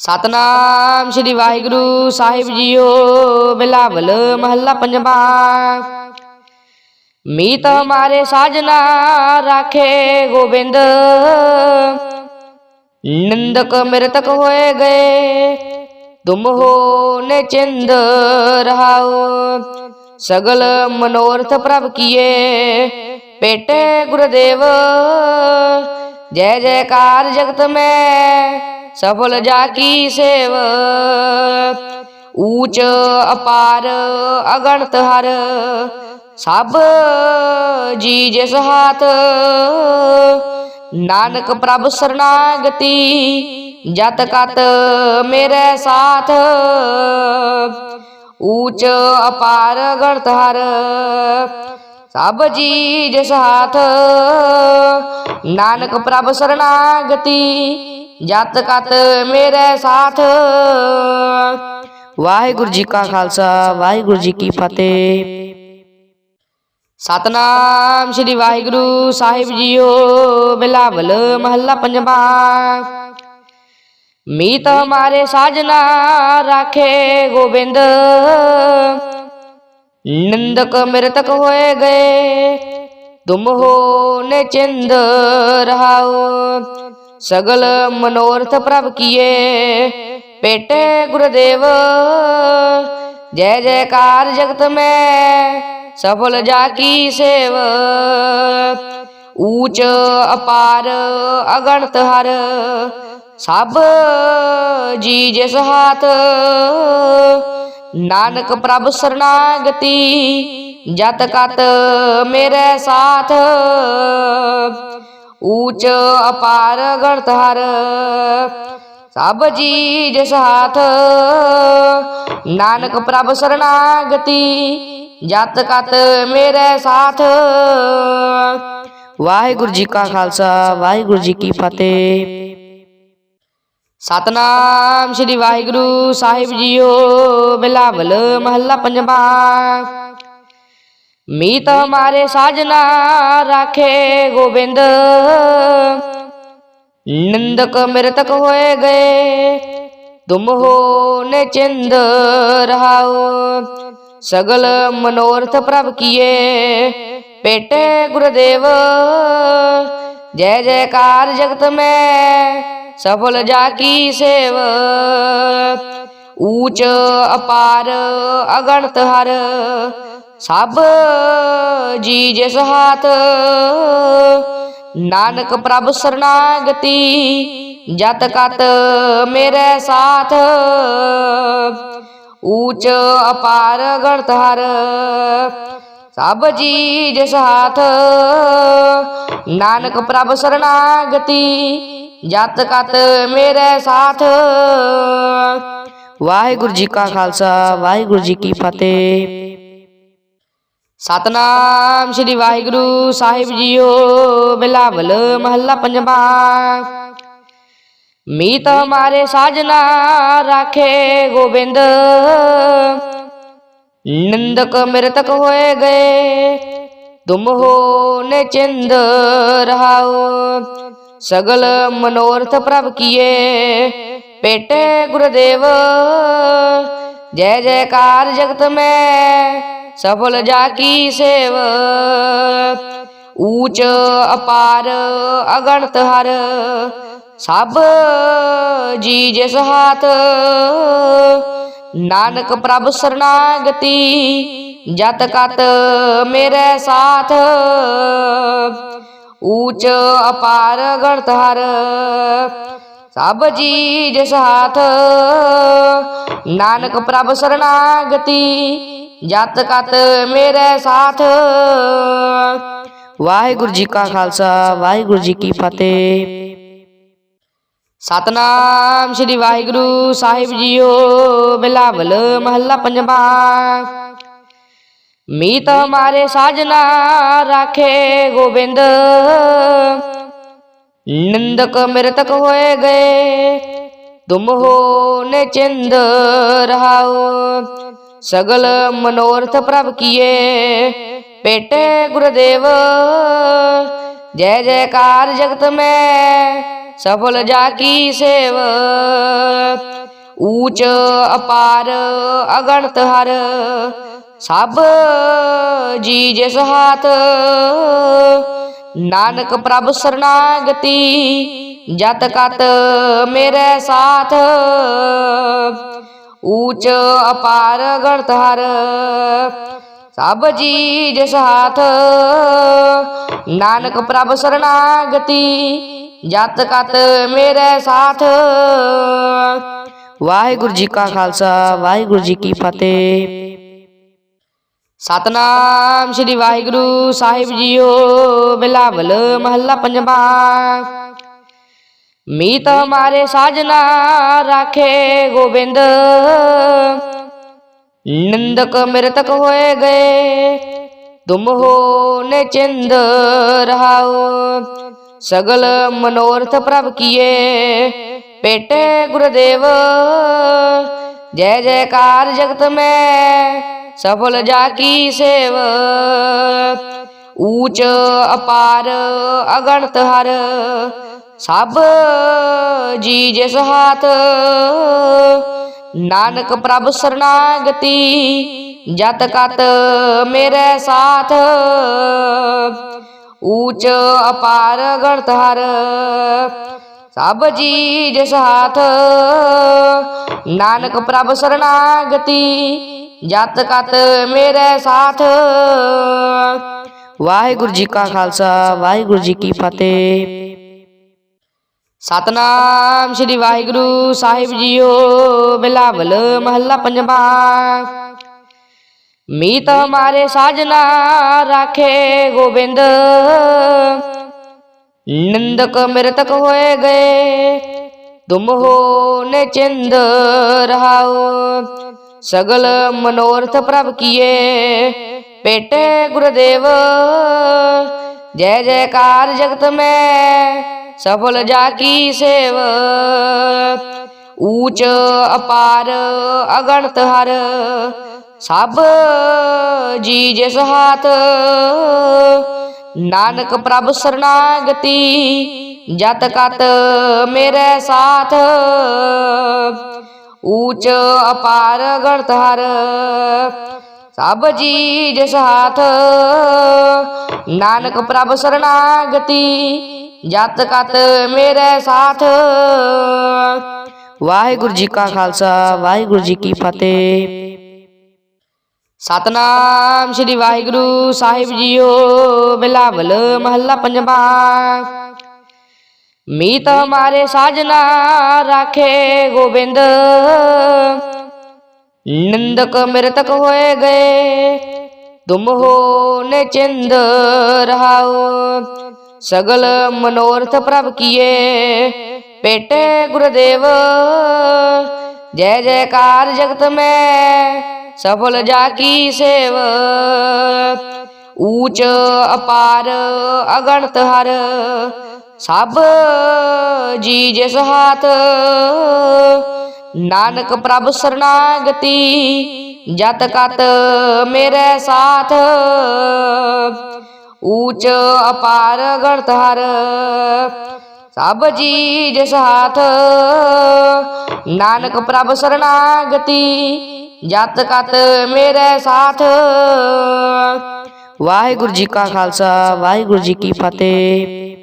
ਸਤਨਾਮ ਸ੍ਰੀ ਵਾਹਿਗੁਰੂ ਸਾਹਿਬ ਜੀਓ, ਬਿਲਾਵਲ ਮਹੱਲਾ ਪੰਜਵਾ। ਮੀਤ ਹਮਾਰੇ ਸਾਜਨਾ ਰਾਖੇ ਗੋਬਿੰਦ। ਨਿੰਦਕ ਮਿਰਤਕ ਹੋਏ ਗਏ ਤੁਮ ਹੋ ਨੇ ਚਿੰਦ ਰਹਾਓ ਸਗਲ ਮਨੋਰਥ ਪ੍ਰਭ ਕੀਏ, ਪੇਟੇ ਗੁਰਦੇਵ। ਜੈ ਜੈਕਾਰ ਜਗਤ ਮੈਂ सफल जाकी सेव। ऊच, अपार, अगणत हर। सब जी जिस हाथ। नानक प्रभ शरणागति, जत कत मेरे साथ। ऊच, अपार गणत हर। सब जी जिस हाथ। नानक प्रभ शरणागति ਜਤ ਕਤ ਮੇਰੇ ਸਾਥ। ਵਾਹਿਗੁਰੂ ਜੀ ਕਾ ਖਾਲਸਾ, ਵਾਹਿਗੁਰੂ ਜੀ ਕੀ ਫਤਿਹ। ਸਤਨਾਮ ਸ੍ਰੀ ਵਾਹਿਗੁਰੂ ਸਾਹਿਬ ਜੀਓ, ਬਿਲਾਵਲ ਮਹੱਲਾ ਪੰਜਵਾ। ਮੀਤ ਹਮਾਰੇ ਸਾਜਨਾ ਰਾਖੇ ਗੋਬਿੰਦ। ਨੰਦਕ ਮਿਰਤਕ ਹੋਏ ਗਏ। ਤੁਮ ਹੋ ਨਿਚਿੰਦ ਰਹਾਓ सगल मनोरथ प्रभ किए। पेटे गुरुदेव, जय जयकार जगत में सफल जाकी सेव। ऊच अपार अगणत हर, सब जी जिस हाथ। नानक प्रभ शरणागति, जत कत मेरे साथ। ऊच अपार गर्तहर सब जी जस हाथ नानक प्रभ शरणागति, जात कत मेरे साथ। वाहेगुरु जी का खालसा, वाहेगुरु जी की फतेह। सतनाम श्री वाहिगुरु साहिब जी हो बिलावल महला पंजबा मीत हमारे साजना राखे गोविंद। नंदक मृतक होए गए, तुम हो ने चिंद रहाओ। सगल मनोरथ प्रभ किए, पेटे गुरुदेव। जय जयकार जगत में सफल जाकी सेव। ऊच अपार अगणत हर। सब जी जस हाथ। नानक प्रभ शरणागति, जत कत मेरे साथ। ऊच अपार गणत हर। सब जी जस हाथ। नानक प्रभ शरणागति, जत कत मेरे साथ। ਵਾਹਿਗੁਰੂ ਜੀ ਕਾ ਖਾਲਸਾ, ਵਾਹਿਗੁਰੂ ਜੀ ਕੀ ਫਤਿਹ। ਸਤਨਾਮ ਸ੍ਰੀ ਵਾਹਿਗੁਰੂ ਸਾਹਿਬ ਜੀਓ, ਬਿਲਾਵਲ ਮਹੱਲਾ ਪੰਜਵਾ। ਮੀਤ ਹਮਾਰੇ ਸਾਜਨਾ ਰਾਖੇ ਗੋਬਿੰਦ। ਨੰਦਕ ਮਿਰਤਕ ਹੋਏ ਗਏ ਤੁਮ ਹੋ ਨਿਚਿੰਦ ਰਹਾਓ ਸਗਲ ਮਨੋਰਥ ਪ੍ਰਭ ਕੀਏ पेटे गुरुदेव। जय जयकार जगत में सफल जाकी सेव। ऊच, अपार, अगणत हर, सब जी जस हाथ नानक प्रभ शरणागति, जत कत मेरे साथ। ऊच, अपार गणत हर ਸਭ ਜੀ ਜਿਸ ਹਾਥ ਨਾਨਕ ਪ੍ਰਭ ਸਰਨਾਗਤੀ ਜਤ ਕਤ ਮੇਰੇ ਸਾਥ। ਵਾਹਿਗੁਰੂ ਜੀ ਕਾ ਖਾਲਸਾ, ਵਾਹਿਗੁਰੂ ਜੀ ਕੀ ਫਤਿਹ। ਸਤਨਾਮ ਸ੍ਰੀ ਵਾਹਿਗੁਰੂ ਸਾਹਿਬ ਜੀਓ, ਬਿਲਾਵਲ ਮਹੱਲਾ ਪੰਜਵਾ। ਮੀਤ ਹਮਾਰੇ ਸਾਜਨਾ, ਰਾਖੇ ਗੋਬਿੰਦ। निंदक मृतक हो गए। तुम हो ने चंद रहाओ। सगल मनोरथ प्रभ किए। पेटे गुरुदेव, जय जयकार जगत में सफल जाकी सेव। ऊच अपार अगणत हर, सब जी जस हाथ नानक प्रभ शरणागति, जत कत मेरे साथ। ऊच अपार गणतहर सब जी साथ। नानक प्रभ शरणागति, जत कत मेरे साथ। वाहेगुरु जी का खालसा, वाहेगुरु जी की फतेह। ਸਤਨਾਮ ਸ੍ਰੀ ਵਾਹਿਗੁਰੂ ਸਾਹਿਬ ਜੀਓ, ਬਿਲਾਵਲ ਮਹੱਲਾ ਪੰਜਵਾ। ਮੀਤ ਹਮਾਰੇ ਸਾਜਨਾ ਰਾਖੇ ਗੋਬਿੰਦ। ਨੰਦਕ ਮ੍ਰਿਤਕ ਹੋਏ ਗਏ ਤੁਮ ਹੋ ਨਿਚਿੰਦ ਰਹਾਓ ਸਗਲ ਮਨੋਰਥ ਪ੍ਰਭ ਕੀਏ, ਪੇਟੇ ਗੁਰਦੇਵ। ਜੈ ਜੈਕਾਰ ਜਗਤ ਮੈਂ सफल जाकी सेव। ऊच अपार अगणत हर। सब जी जिस हाथ। नानक प्रभ शरणागति जत कत मेरे साथ। ऊच अपार गणत हर। सब जी जिस हाथ। नानक प्रभ शरणागति ਜਤ ਕਤ ਮੇਰੇ ਸਾਥ। ਵਾਹਿਗੁਰੂ ਜੀ ਕਾ ਖਾਲਸਾ, ਵਾਹਿਗੁਰੂ ਜੀ ਕੀ ਫਤਿਹ। ਸਤਨਾਮ ਸ੍ਰੀ ਵਾਹਿਗੁਰੂ ਸਾਹਿਬ ਜੀਓ, ਬਿਲਾਵਲ ਮਹੱਲਾ ਪੰਜਵਾ। ਮੀਤ ਹਮਾਰੇ ਸਾਜਨਾ ਰਾਖੇ ਗੋਬਿੰਦ। ਨੰਦਕ ਮ੍ਰਿਤਕ ਹੋਏ ਗਏ ਤੁਮ ਹੋ ਨਿਚਿੰਦ ਰਹਾਓ सगल मनोरथ प्रभ किए। पेटे गुरुदेव, जय जयकार जगत में सफल जाकी सेव। ऊच, अपार, अगणत हर, सब जी जस हाथ। नानक प्रभ शरणागति, जत कत मेरे साथ। ਸਾਥ ਊਚ ਅਪਾਰ ਗਣਤ ਹਰ ਸਭ ਜੀ ਜਿਸ ਹਾਥ ਨਾਨਕ ਪ੍ਰਭ ਸਰਨਾਗਤੀ ਜਤ ਕਤ ਮੇਰੇ ਸਾਥ ਵਾਹਿਗੁਰੂ ਜੀ ਕਾ ਖਾਲਸਾ ਵਾਹਿਗੁਰੂ ਜੀ ਕੀ ਫਤਿਹ ਸਤਨਾਮ ਸ੍ਰੀ ਵਾਹਿਗੁਰੂ ਸਾਹਿਬ ਜੀਓ ਬਿਲਾਵਲ ਮਹੱਲਾ ਪੰਜਵਾ मीत हमारे साजना राखे गोविंद। निंदक मृतक होए गए, तुम हो ने चिंद रहाओ। सगल मनोरथ प्रभ किए, पेटे गुरुदेव। जय जयकार जगत में सफल जाकी सेव। ऊच अपार अगणत हर ਸਭ ਜੀ ਜਿਸ ਹਾਥ ਨਾਨਕ ਪ੍ਰਭ ਸਰਨਾਗਤੀ ਜਤ ਕਤ ਮੇਰੇ ਸਾਥ ਊਚ ਅਪਾਰ ਗਣਤ ਹਰ ਸਭ ਜੀ ਜਿਸ ਹਾਥ ਨਾਨਕ ਪ੍ਰਭ ਸਰਨਾਗਤੀ ਜਤ ਕਤ ਮੇਰੇ ਸਾਥ ਵਾਹਿਗੁਰੂ ਜੀ ਕਾ ਖਾਲਸਾ ਵਾਹਿਗੁਰੂ ਜੀ ਕੀ ਫਤਿਹ